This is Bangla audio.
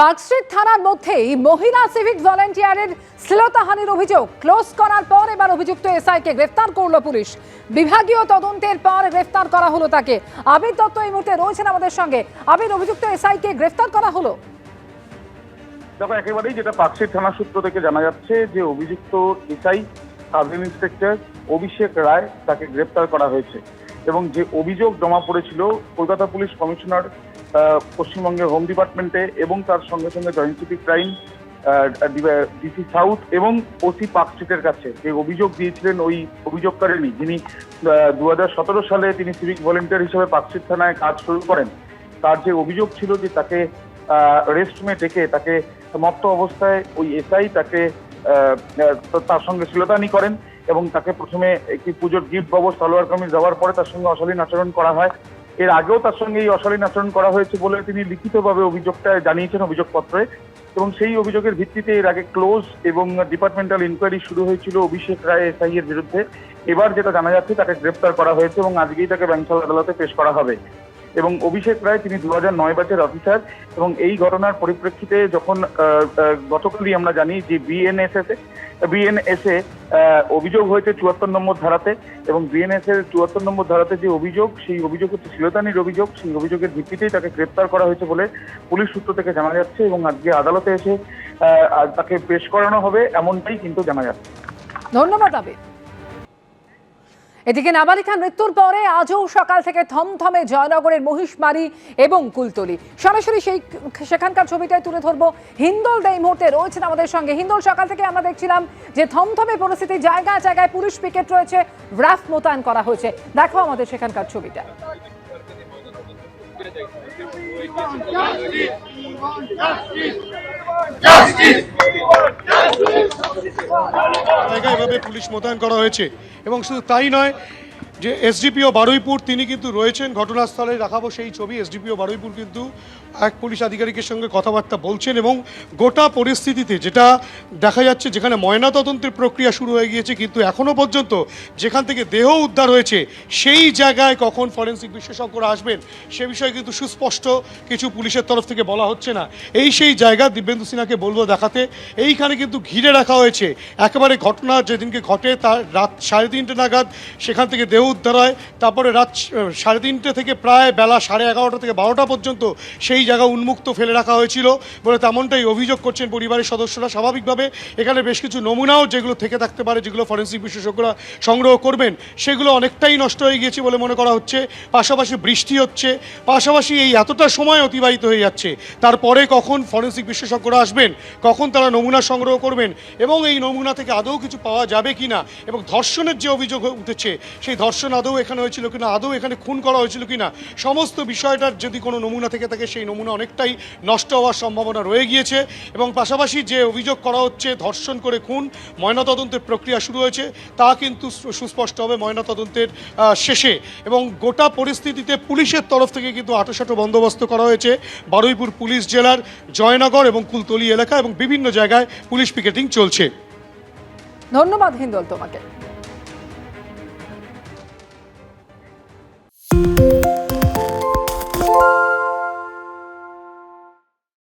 পার্কস্ট্রিট থানার মধ্যেই মহিলা সিভিক ভলেন্টিয়ারের শ্লীলতাহানির অভিযোগ ক্লোজ করার পর এবার অভিযুক্ত এসআইকে গ্রেফতার করল পুলিশ। বিভাগীয় তদন্তের পর গ্রেফতার করা হলো তাকে। আবির দত্ত এই মুহূর্তে রয়েছেন আমাদের সঙ্গে। আবির অভিযুক্ত এসআইকে গ্রেফতার করা হলো? দেখো, একেবারেই যেটা পাকশির থানা সূত্র থেকে জানা যাচ্ছে যে অভিযুক্ত SI sub inspector Abhishek Roy তাকে গ্রেপ্তার করা হয়েছে। এবং যে অভিযোগ জমা পড়েছিল কলকাতা পুলিশ কমিশনার পশ্চিমবঙ্গের হোম ডিপার্টমেন্টে এবং তার সঙ্গে সঙ্গে joint civic crime DC south এবং ওসি পার্কস্ট্রিটের কাছে। যে অভিযোগ দিয়েছিলেন ওই অভিযোগকারিনী যিনি দুই হাজার সতেরো সালে তিনি সিভিক ভলেন্টিয়ার হিসেবে পার্কস্ট্রিট থানায় কাজ শুরু করেন। তার যে অভিযোগ ছিল যে তাকে রেস্টরুমে ডেকে তাকে মত্ত অবস্থায় ওই এসআই তাকে তার সঙ্গে শ্লীলতানি করেন এবং তাকে প্রথমে একটি পুজোর গিফট বাবদ সালোয়ার কামিজ দেওয়ার পরে তার সঙ্গে অশালীন আচরণ করা হয়। এর আগেও তার সঙ্গে এই অশালীন আচরণ করা হয়েছে বলে তিনি লিখিতভাবে অভিযোগটা জানিয়েছেন অভিযোগপত্রে এবং সেই অভিযোগের ভিত্তিতে এর আগে ক্লোজ এবং ডিপার্টমেন্টাল ইনকোয়ারি শুরু হয়েছিল অভিষেক রায় এসআই এর বিরুদ্ধে। এবার যেটা জানা যাচ্ছে তাকে গ্রেপ্তার করা হয়েছে এবং আজকেই তাকে ব্যাংশাল আদালতে পেশ করা হবে। এবং অভিষেক রায় তিনি দু হাজার নয় ব্যাচের অফিসার এবং এই ঘটনার পরিপ্রেক্ষিতে যখন গতকালই আমরা জানি যে বিএনএসএস বিএনএসএ অভিযোগ হয়েছে চুয়াত্তর নম্বর ধারাতে এবং বিএনএস এর চুয়াত্তর নম্বর ধারাতে যে অভিযোগ, সেই অভিযোগ হচ্ছে শ্লীলতানির অভিযোগ। সেই অভিযোগের ভিত্তিতেই তাকে গ্রেপ্তার করা হয়েছে বলে পুলিশ সূত্র থেকে জানা যাচ্ছে এবং আজকে আদালতে এসে তাকে পেশ করানো হবে এমনটাই কিন্তু জানা যাচ্ছে। ধন্যবাদ আবির এদিকে নাবালিকা মৃত্যুর পরে আজও সকাল থেকে থমথমে জয়নগরের মহিষমারি এবং কুলতলি। সরাসরি সেই সেখানকার ছবিটাই তুলে ধরবো। হিন্দল এই মুহূর্তে রয়েছেন আমাদের সঙ্গে। হিন্দল, সকাল থেকে আমরা দেখছিলাম যে থমথমে পরিস্থিতি, জায়গায় জায়গায় পুলিশ পিকেট রয়েছে, রাফ মোতায়েন করা হয়েছে। দেখো আমাদের সেখানকার ছবিটা। জায়গায় এভাবে পুলিশ মোতায়েন করা হয়েছে। এবং শুধু তাই নয় যে এসডিপিও বারুইপুর, তিনি কিন্তু রয়েছেন ঘটনাস্থলে, দেখাবো সেই ছবি। এসডিপিও বারুইপুর কিন্তু এক পুলিশ আধিকারিকের সঙ্গে কথাবার্তা বলছেন এবং গোটা পরিস্থিতিতে যেটা দেখা যাচ্ছে, যেখানে ময়নাতদন্তের প্রক্রিয়া শুরু হয়ে গিয়েছে, কিন্তু এখনও পর্যন্ত যেখান থেকে দেহ উদ্ধার হয়েছে, সেই জায়গায় কখন ফরেন্সিক বিশেষজ্ঞরা আসবেন, সে বিষয়ে কিন্তু সুস্পষ্ট কিছু পুলিশের তরফ থেকে বলা হচ্ছে না। এই সেই জায়গা দিব্যেন্দু সিনহাকে বলব দেখাতে, এইখানে কিন্তু ঘিরে রাখা হয়েছে। একেবারে ঘটনা যেদিনকে ঘটে, তার রাত সাড়ে তিনটে নাগাদ, সেখান থেকে দেহ উদ্ধার হয়। তারপরে রাত সাড়ে তিনটে থেকে প্রায় বেলা সাড়ে এগারোটা থেকে বারোটা পর্যন্ত সেই জায়গা উন্মুক্ত ফেলে রাখা হয়েছিল বলে তেমনটাই অভিযোগ করছেন পরিবারের সদস্যরা। স্বাভাবিকভাবে এখানে বেশ কিছু নমুনাও যেগুলো থেকে থাকতে পারে, যেগুলো ফরেন্সিক বিশেষজ্ঞরা সংগ্রহ করবেন, সেগুলো অনেকটাই নষ্ট হয়ে গিয়েছে বলে মনে করা হচ্ছে। পাশাপাশি বৃষ্টি হচ্ছে। পাশাপাশি এই এতটা সময় অতিবাহিত হয়ে যাচ্ছে। তারপরে কখন ফরেন্সিক বিশেষজ্ঞরা আসবেন, কখন তারা নমুনা সংগ্রহ করবেন এবং এই নমুনা থেকে আদৌ কিছু পাওয়া যাবে কিনা এবং ধর্ষণের যে অভিযোগ উঠেছে, সেই ধর্ষণ আদৌ এখানে হয়েছিল কিনা, আদৌ এখানে খুন করা হয়েছিল কিনা, সমস্ত বিষয়টার যদি কোনো নমুনা থেকে থাকে, সেই নমুনা অনেকটাই নষ্ট হওয়ার সম্ভাবনা রয়ে গিয়েছে এবং পাশাপাশি যে অভিযোগ করা হচ্ছে, ধর্ষণ করে খুন, ময়নাতদন্তের প্রক্রিয়া শুরু হয়েছে, তা কিন্তু সুস্পষ্ট হবে ময়নাতদন্তের শেষে এবং গোটা পরিস্থিতিতে পুলিশের তরফ থেকে কিন্তু আটোসাটো বন্দোবস্ত করা হয়েছে। বারুইপুর পুলিশ জেলার জয়নগর এবং কুলতলি এলাকা এবং বিভিন্ন জায়গায় পুলিশ পিকেটিং চলছে। ধন্যবাদ হিন্দল তোমাকে।